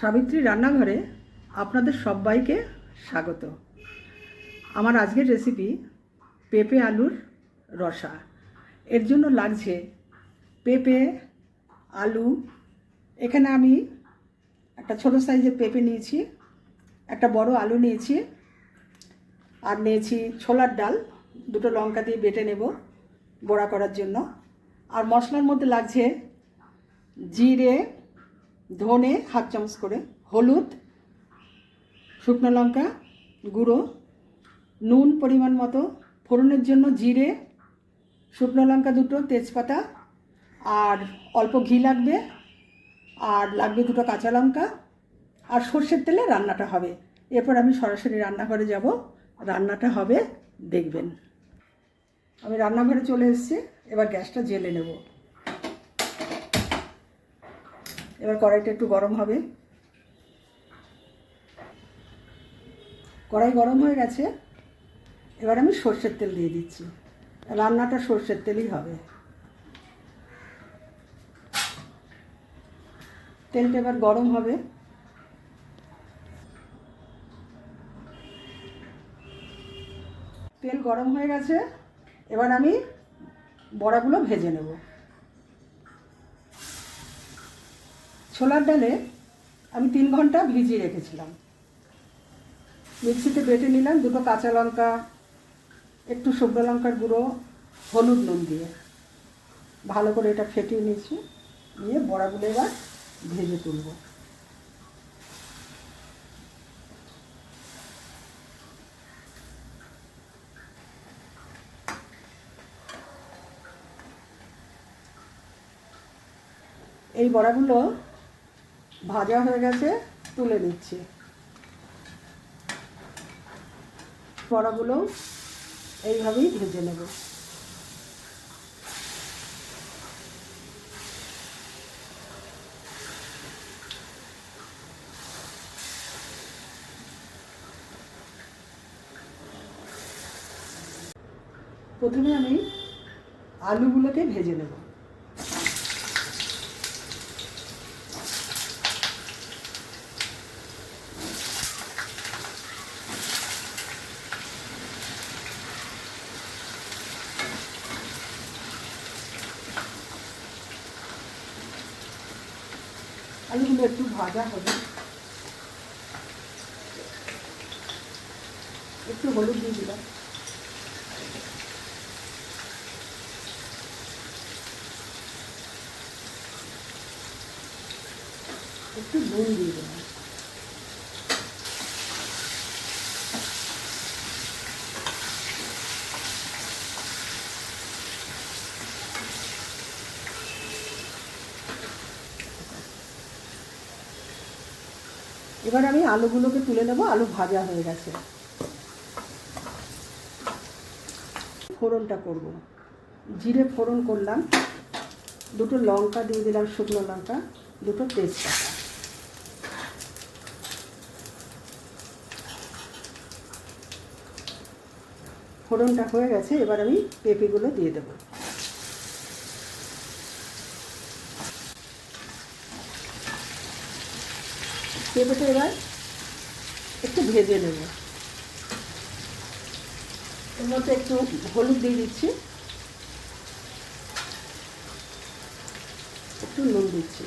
সাবিত্রী রান্নাঘরে আপনাদের সবাইকে স্বাগত। আমার আজকের রেসিপি পেঁপে আলুর রসা। এর জন্য লাগছে পেঁপে, আলু। এখানে আমি একটা ছোটো সাইজের পেঁপে নিয়েছি, একটা বড় আলু নিয়েছি, আর নিয়েছি ছোলার ডাল। দুটো লঙ্কা দিয়ে বেটে নেব বড়া করার জন্য। আর মশলার মধ্যে লাগছে জিরে ধনে হাফ চামচ করে, হলুদ, শুকনো লঙ্কা গুঁড়ো, নুন পরিমাণ মতো, ফোড়নের জন্য জিরে, শুকনো লঙ্কা দুটো, তেজপাতা, আর অল্প ঘি লাগবে, আর লাগবে দুটো কাঁচা লঙ্কা, আর সর্ষের তেলে রান্নাটা হবে। এরপর আমি সরাসরি রান্নাঘরে যাব, রান্নাটা হবে, দেখবেন। আমি রান্নাঘরে চলে এসেছি, এবার গ্যাসটা জেলে নেব। এবার কড়াইটা একটু গরম হবে। কড়াই গরম হয়ে গেছে। এবার আমি সর্ষের তেল দিয়ে দিচ্ছি। রান্নাটা সর্ষের তেলই হবে। তেলটা এবার গরম হবে। তেল গরম হয়ে গেছে। এবার আমি বড়াগুলো ভেজে নেব। ছোলার ডালে আমি তিন ঘণ্টা ভিজিয়ে রেখেছিলাম। মিক্সিতে বেটে নিলাম দুটো কাঁচা লঙ্কা, একটু শুকনো লঙ্কার গুঁড়ো, হলুদ নুন দিয়ে। ভালো করে এটা ফেটিয়ে নিয়েছি, নিয়ে বড়াগুলো এবার ভেজে তুলব। এই বড়াগুলো ভাজা হয়ে গেছে তুলে নিচ্ছি। বড়াগুলো এইভাবেই ভেজে নেব। প্রথমে আমি আলুগুলোকে ভেজে নেব। আলুগুলো একটু ভাজা হবে। একটু হলুদ দিয়ে দিলাম। একটু নুন দিয়ে দিলাম। এবার আমি আলুগুলোকে তুলে নেব, আলু ভাজা হয়ে গেছে। ফোড়নটা করব। জিরে ফোড়ন করলাম, দুটো লঙ্কা দিয়ে দিলাম, শুকনো লঙ্কা, দুটো তেজপাতা। ফোড়নটা হয়ে গেছে, এবার আমি পেঁপেগুলো দিয়ে দেবো। পেঁপেটা এবার? একটু ভেজে নেব। এর মধ্যে একটু হলুদ দিয়ে দিচ্ছি। একটু নুন দিচ্ছি।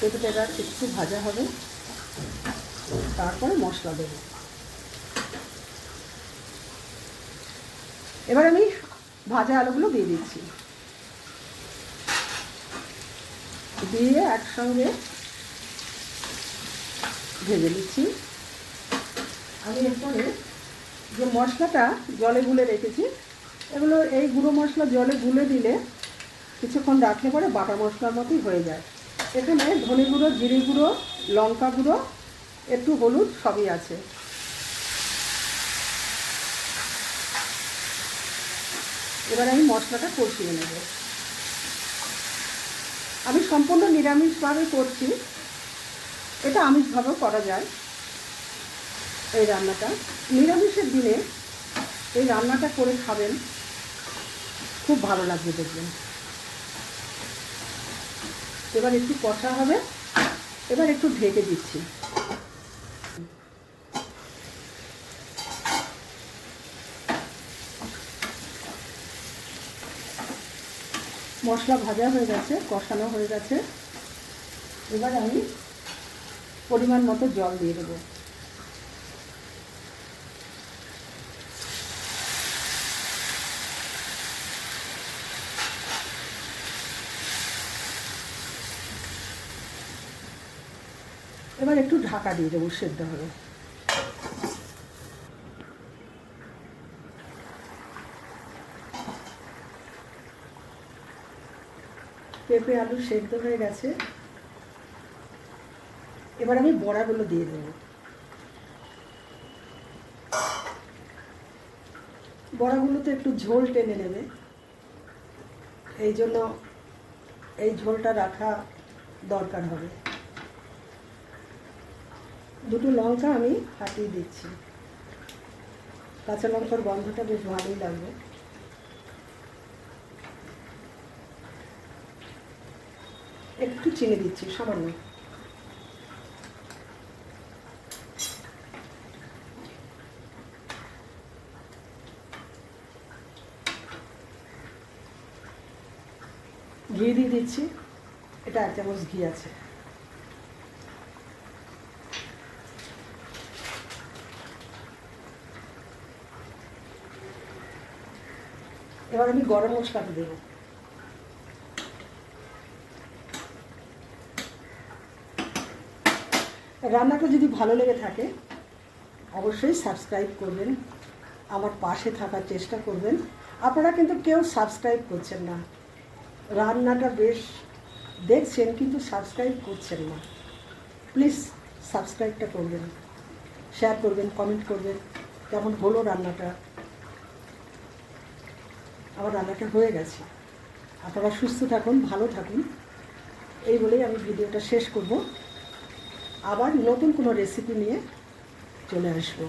পেঁপেটা এবার একটু ভাজা হবে। তারপরে মশলা দেবো। এবার আমি ভাজা আলুগুলো দিয়ে দিচ্ছি। দিয়ে একসঙ্গে ভেজে নিচ্ছি। আমি এরপরে যে মশলাটা জলে গুলে রেখেছি, এগুলো এই গুঁড়ো মশলা জলে গুলে দিলে কিছুক্ষণ রাখলে পরে বাটা মশলার মতোই হয়ে যায়। এখানে ধনে গুঁড়ো, জিরে গুঁড়ো, লঙ্কা গুঁড়ো, একটু হলুদ সবই আছে। এবার আমি মশলাটা কষিয়ে নেব। আমি সম্পূর্ণ নিরামিষভাবে করছি। এটা আমিষভাবেও করা যায় এই রান্নাটা। নিরামিষের দিনে এই রান্নাটা করে খাবেন, খুব ভালো লাগবে দেখবেন। এবার একটু কষা হবে, এবার একটু ঢেকে দিচ্ছি। মশলা ভাজা হয়ে গেছে, কষানো হয়ে গেছে। এবার আমি পরিমাণ মতো জল দিয়ে দেবো। এবার একটু ঢাকা দিয়ে দেবো, সেদ্ধ হবে পেঁপে, আলু সেদ্ধ হয়ে গেছে। এবার আমি বড়াগুলো দিয়ে দেবো। বড়াগুলোতে একটু ঝোল টেনে নেবে। এই জন্য এই ঝোলটা রাখা দরকার হবে। দুটো লঙ্কা আমি ফাটিয়ে দিচ্ছি। কাঁচা লঙ্কার গন্ধটা বেশ ভালোই লাগবে। একটু চিনি দিচ্ছি, সামান্য। ঘি দিয়ে দিচ্ছি। এটা এক চামচ ঘি আছে। এবার আমি গরম মশলাটা দেবো। রান্নাটা যদি ভালো লেগে থাকে, অবশ্যই সাবস্ক্রাইব করবেন, আমার পাশে থাকার চেষ্টা করবেন। আপনারা কিন্তু কেউ সাবস্ক্রাইব করছেন না। রান্নাটা বেশ দেখছেন, কিন্তু সাবস্ক্রাইব করছেন না। প্লিজ সাবস্ক্রাইবটা করবেন শেয়ার করবেন কমেন্ট করবেন, কেমন হলো রান্নাটা? আমার রান্নাটা হয়ে গেছে। আপনারা সুস্থ থাকুন, ভালো থাকুন। এই বলেই আমি ভিডিওটা শেষ করব। আবার নতুন কোনো রেসিপি নিয়ে চলে আসব।